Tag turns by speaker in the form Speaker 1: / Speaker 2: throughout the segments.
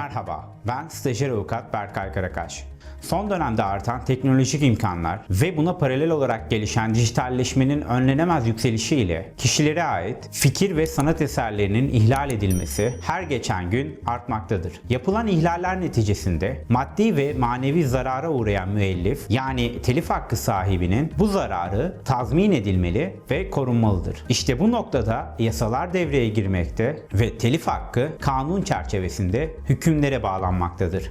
Speaker 1: Merhaba, ben stajyer avukat Berkay Karakaş. Son dönemde artan teknolojik imkanlar ve buna paralel olarak gelişen dijitalleşmenin önlenemez yükselişiyle kişilere ait fikir ve sanat eserlerinin ihlal edilmesi her geçen gün artmaktadır. Yapılan ihlaller neticesinde maddi ve manevi zarara uğrayan müellif yani telif hakkı sahibinin bu zararı tazmin edilmeli ve korunmalıdır. İşte bu noktada yasalar devreye girmekte ve telif hakkı kanun çerçevesinde hükümlere bağlanmaktadır.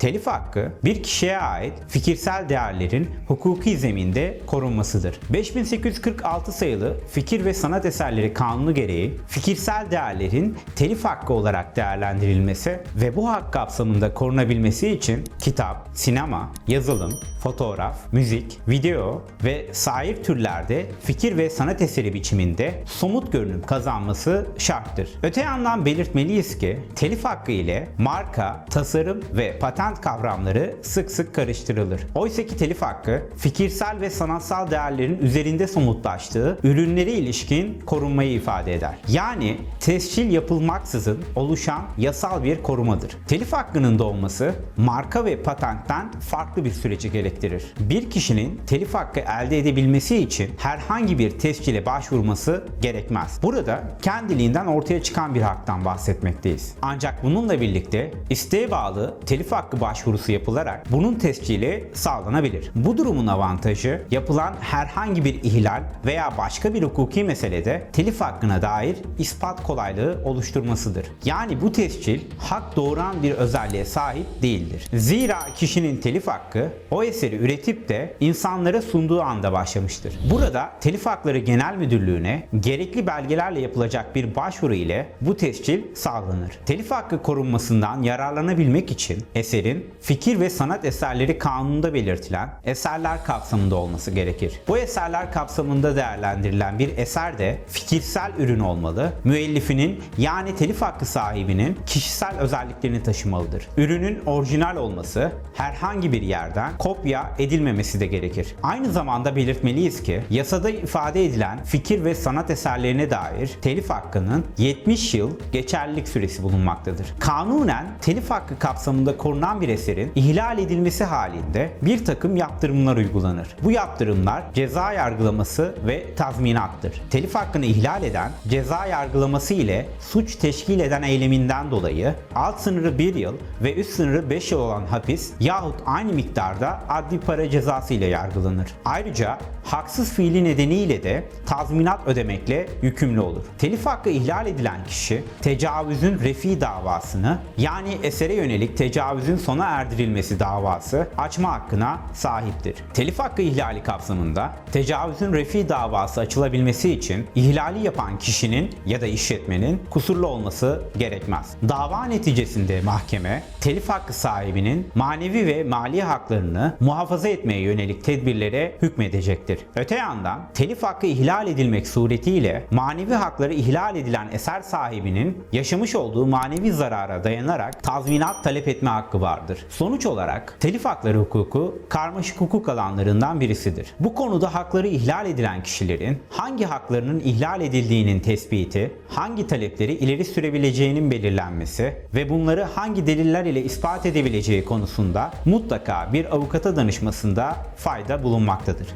Speaker 1: Telif hakkı bir kişiye ait fikirsel değerlerin hukuki zeminde korunmasıdır. 5846 sayılı Fikir ve Sanat Eserleri Kanunu gereği fikirsel değerlerin telif hakkı olarak değerlendirilmesi ve bu hak kapsamında korunabilmesi için kitap, sinema, yazılım, fotoğraf, müzik, video ve sair türlerde fikir ve sanat eseri biçiminde somut görünüm kazanması şarttır. Öte yandan belirtmeliyiz ki telif hakkı ile marka, tasarım ve patent kavramları sık sık karıştırılır. Oysa ki telif hakkı fikirsel ve sanatsal değerlerin üzerinde somutlaştığı ürünlere ilişkin korunmayı ifade eder. Yani tescil yapılmaksızın oluşan yasal bir korumadır. Telif hakkının doğması marka ve patentten farklı bir süreci gerektirir. Bir kişinin telif hakkı elde edebilmesi için herhangi bir tescile başvurması gerekmez. Burada kendiliğinden ortaya çıkan bir haktan bahsetmekteyiz. Ancak bununla birlikte isteğe bağlı telif hakkı başvurusu yapılarak bunun tescili sağlanabilir. Bu durumun avantajı yapılan herhangi bir ihlal veya başka bir hukuki meselede telif hakkına dair ispat kolaylığı oluşturmasıdır. Yani bu tescil hak doğuran bir özelliğe sahip değildir. Zira kişinin telif hakkı o eseri üretip de insanlara sunduğu anda başlamıştır. Burada Telif Hakları Genel Müdürlüğü'ne gerekli belgelerle yapılacak bir başvuru ile bu tescil sağlanır. Telif hakkı korunmasından yararlanabilmek için eserin fikir ve sanat eserleri kanununda belirtilen eserler kapsamında olması gerekir. Bu eserler kapsamında değerlendirilen bir eser de fikirsel ürün olmalı. Müellifinin yani telif hakkı sahibinin kişisel özelliklerini taşımalıdır. Ürünün orijinal olması herhangi bir yerden kopya edilmemesi de gerekir. Aynı zamanda belirtmeliyiz ki yasada ifade edilen fikir ve sanat eserlerine dair telif hakkının 70 yıl geçerlilik süresi bulunmaktadır. Kanunen telif hakkı kapsamında korunan bir eserin ihlal edilmesi halinde bir takım yaptırımlar uygulanır. Bu yaptırımlar ceza yargılaması ve tazminattır. Telif hakkını ihlal eden ceza yargılaması ile suç teşkil eden eyleminden dolayı alt sınırı 1 yıl ve üst sınırı 5 yıl olan hapis yahut aynı miktarda adli para cezası ile yargılanır. Ayrıca haksız fiili nedeniyle de tazminat ödemekle yükümlü olur. Telif hakkı ihlal edilen kişi tecavüzün refi davasını yani esere yönelik tecavüzün sona erdirilmesi davası açma hakkına sahiptir. Telif hakkı ihlali kapsamında tecavüzün refi davası açılabilmesi için ihlali yapan kişinin ya da işletmenin kusurlu olması gerekmez. Dava neticesinde mahkeme telif hakkı sahibinin manevi ve mali haklarını muhafaza etmeye yönelik tedbirlere hükmedecektir. Öte yandan telif hakkı ihlal edilmek suretiyle manevi hakları ihlal edilen eser sahibinin yaşamış olduğu manevi zarara dayanarak tazminat talep etme hakkı vardır. Sonuç olarak telif hakları hukuku karmaşık hukuk alanlarından birisidir. Bu konuda hakları ihlal edilen kişilerin hangi haklarının ihlal edildiğinin tespiti, hangi talepleri ileri sürebileceğinin belirlenmesi ve bunları hangi deliller ile ispat edebileceği konusunda mutlaka bir avukata danışmasında fayda bulunmaktadır.